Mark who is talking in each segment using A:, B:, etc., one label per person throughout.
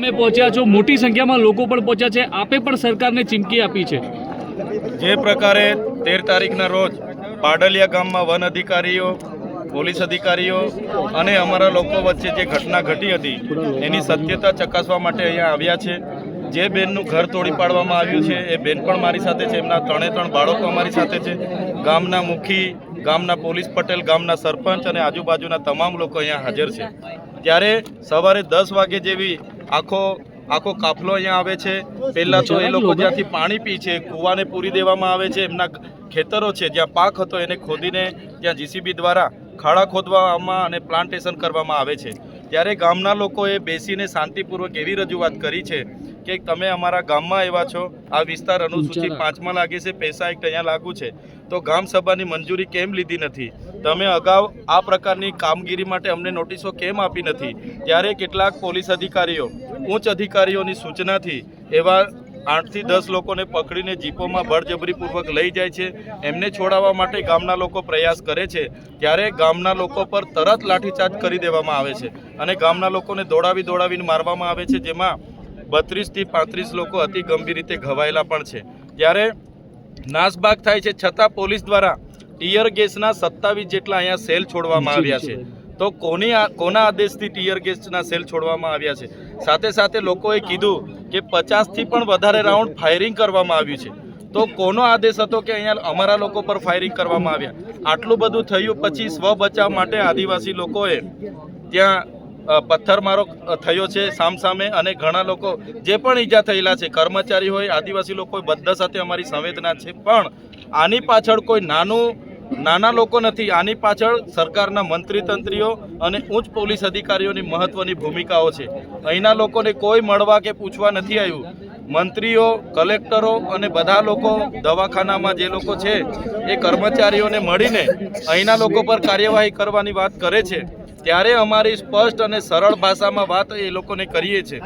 A: તમે પહોંચ્યા છો, મોટી સંખ્યામાં લોકો પણ પહોંચ્યા છે. આપે પણ સરકારને ચીમકી આપી છે.
B: જે પ્રકારે તેર તારીખના રોજ પાડલિયા ગામમાં વન અધિકારીઓ, પોલીસ અધિકારીઓ અને અમારા લોકો વચ્ચે જે ઘટના ઘટી હતી, એની સત્યતા ચકાસવા માટે અહીંયા આવ્યા છે. જે બેનનું ઘર તોડી પાડવામાં આવ્યું છે, એ બેન પણ મારી સાથે છે. એમના ત્રણે ત્રણ બાળકો અમારી સાથે છે. ગામના મુખી, ગામના પોલીસ પટેલ, ગામના સરપંચ અને આજુબાજુના તમામ લોકો અહીંયા હાજર છે. ત્યારે સવારે દસ વાગે જેવી આખો આખો કાફલો અહીંયા આવે છે. પહેલાં તો એ લોકો જ્યાંથી પાણી પી છે કૂવાને પૂરી દેવામાં આવે છે એમના ખેતરો છે જ્યાં પાક હતો એને ખોદીને ત્યાં જીસીબી દ્વારા ખાડા ખોદવામાં અને પ્લાન્ટેશન કરવામાં આવે છે. ત્યારે ગામના લોકોએ બેસીને શાંતિપૂર્વક એવી રજૂઆત કરી છે કે તમે અમારા ગામમાં આવ્યા છો. આ વિસ્તાર અનુસૂચિત પાંચમાં લાગે છે પૈસા એક્ટ અહીંયા લાગુ છે. તો ગામ સભાની મંજૂરી કેમ લીધી નથી? તમે અગાઉ આ પ્રકારની કામગીરી માટે અમને નોટિસો કેમ આપી નથી? ત્યારે કેટલાક પોલીસ અધિકારીઓ ઉચ્ચ અધિકારીઓની સૂચનાથી એવા આઠથી દસ લોકોને પકડીને જીપોમાં બળજબરીપૂર્વક લઈ જાય છે. એમને છોડાવવા માટે ગામના લોકો પ્રયાસ કરે છે. ત્યારે ગામના લોકો પર તરત લાઠીચાર્જ કરી દેવામાં આવે છે અને ગામના લોકોને દોડાવી દોડાવીને મારવામાં આવે છે. જેમાં બત્રીસથી પાંત્રીસ લોકો અતિ ગંભીર રીતે ઘવાયેલા પણ છે. ત્યારે નાસભાગ થાય છે છતાં પોલીસ દ્વારા ટીયર ગેસના સત્તાવીસ જેટલા અહીંયા સેલ છોડવામાં આવ્યા છે. તો કોની કોના આદેશથી ટીયર ગેસના સેલ છોડવામાં આવ્યા છે? સાથે સાથે લોકોએ કીધું કે પચાસથી પણ વધારે રાઉન્ડ ફાયરિંગ કરવામાં આવ્યું છે. તો કોનો આદેશ હતો કે અહીંયા અમારા લોકો પર ફાયરિંગ કરવામાં આવ્યા? આટલું બધું થયું પછી સ્વ બચાવ માટે આદિવાસી લોકોએ ત્યાં પથ્થરમારો થયો છે સામસામે અને ઘણા લોકો જે પણ ઈજા થયેલા છે કર્મચારી હોય આદિવાસી લોકો હોય, બધા સાથે અમારી સંવેદના છે. પણ આની પાછળ કોઈ નાનું નાના લોકો નથી. આની પાછળ સરકારના મંત્રી તંત્રીઓ અને ઉચ્ચ પોલીસ અધિકારીઓની મહત્વની ભૂમિકાઓ છે. અહીંના લોકોને કોઈ મળવા કે પૂછવા નથી આવ્યું. મંત્રીઓ કલેક્ટરો અને બધા લોકો દવાખાનામાં જે લોકો છે એ કર્મચારીઓને મળીને અહીંના લોકો પર કાર્યવાહી કરવાની વાત કરે છે. ત્યારે અમારી સ્પષ્ટ અને સરળ ભાષામાં વાત એ લોકોને કરીએ છીએ.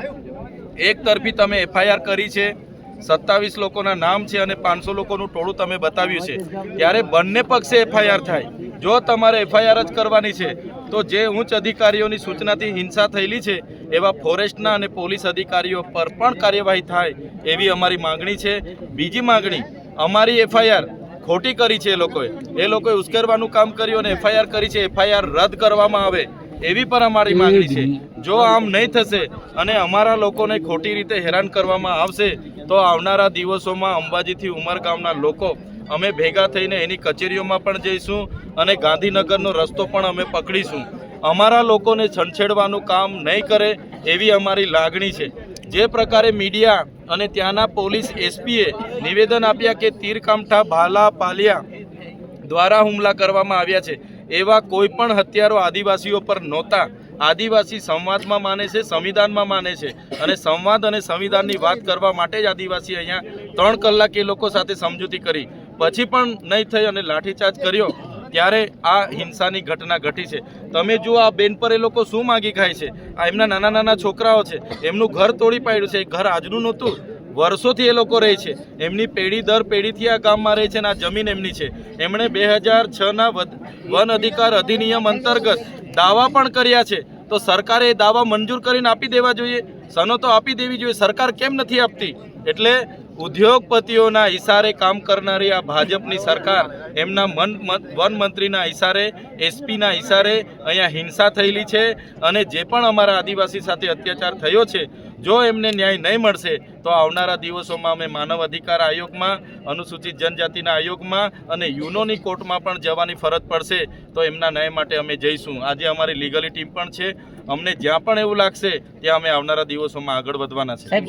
B: એક તરફી તમે એફઆઈઆર કરી છે, સત્તાવીસ લોકોના નામ છે અને પાંચસો લોકોનું ટોળું તમે બતાવ્યું છે. ત્યારે બંને પક્ષે એફઆઈઆર થાય. જો તમારે એફઆઈઆર જ કરવાની છે, તો જે ઉચ્ચ અધિકારીઓની સૂચનાથી હિંસા થયેલી છે, એવા ફોરેસ્ટના અને પોલીસ અધિકારીઓ પર પણ કાર્યવાહી થાય એવી અમારી માંગણી છે. બીજી માંગણી, અમારી એફઆઈઆર ખોટી કરી છે એ લોકોએ. એ લોકોએ ઉશ્કેરવાનું કામ કર્યું અને એફઆઈઆર કરી છે. એફઆઈઆર રદ કરવામાં આવે એવી પણ અમારી માંગણી છે. જો આમ નહીં થશે અને અમારા લોકોને ખોટી રીતે હેરાન કરવામાં આવશે, તો આવનારા દિવસોમાં અંબાજીથી ઉમરગામના લોકો અમે ભેગા થઈને એની કચેરીઓમાં પણ જઈશું અને ગાંધીનગરનો રસ્તો પણ અમે પકડીશું. અમારા લોકોને છંછેડવાનું કામ નહીં કરે એવી અમારી લાગણી છે. જે પ્રકારે મીડિયા અને ત્યાંના પોલીસ એસપીએ નિવેદન આપ્યા કે તીરકામઠા ભાલા પાલિયા દ્વારા હુમલા કરવામાં આવ્યા છે. એવા કોઈ પણ હત્યારો આદિવાસીઓ પર નહોતા. આદિવાસી સંવાદમાં માને છે, સંવિધાનમાં માને છે. અને સંવાદ અને સંવિધાનની વાત કરવા માટે જ આદિવાસી અહીંયા ત્રણ કલાક એ લોકો સાથે સમજૂતી કરી. પછી પણ નહીં થઈ અને લાઠીચાર્જ કર્યો. ત્યારે આ હિંસાની ઘટના ઘટી છે. તમે જુઓ, આ બેન પર એ લોકો શું માગી ખાય છે? આ એમના નાના નાના છોકરાઓ છે. એમનું ઘર તોડી પાડ્યું છે. એ ઘર આજનું નહોતું. વર્ષોથી એ લોકો રહે છે. એમની પેઢી દર પેઢીથી આ ગામમાં રહે છે અને આ જમીન એમની છે. એમણે બે હજાર છના વન અધિકાર અધિનિયમ અંતર્ગત દાવા પણ કર્યા છે. તો સરકારે એ દાવા મંજૂર કરીને આપી દેવા જોઈએ? સનો તો આપી દેવી જોઈએ. સરકાર કેમ નથી આપતી? એટલે ઉદ્યોગપતિઓના ઇશારે કામ કરનારી આ ભાજપની સરકાર એમના મન વન મંત્રીના ઈશારે, એસપીના ઈશારે અહીંયા હિંસા થયેલી છે અને જે પણ અમારા આદિવાસી સાથે અત્યાચાર થયો છે, જો એમને ન્યાય નહીં મળશે, તો આવનારા દિવસોમાં અમે માનવ અધિકાર આયોગમાં, અનુસૂચિત જનજાતિના આયોગમાં અને યુનોની કોર્ટમાં પણ જવાની ફરજ પડશે, તો એમના ન્યાય માટે અમે જઈશું. આજે અમારી લીગલી ટીમ પણ છે. અમને જ્યાં પણ એવું લાગશે, ત્યાં અમે આવનારા દિવસોમાં આગળ વધવાના છે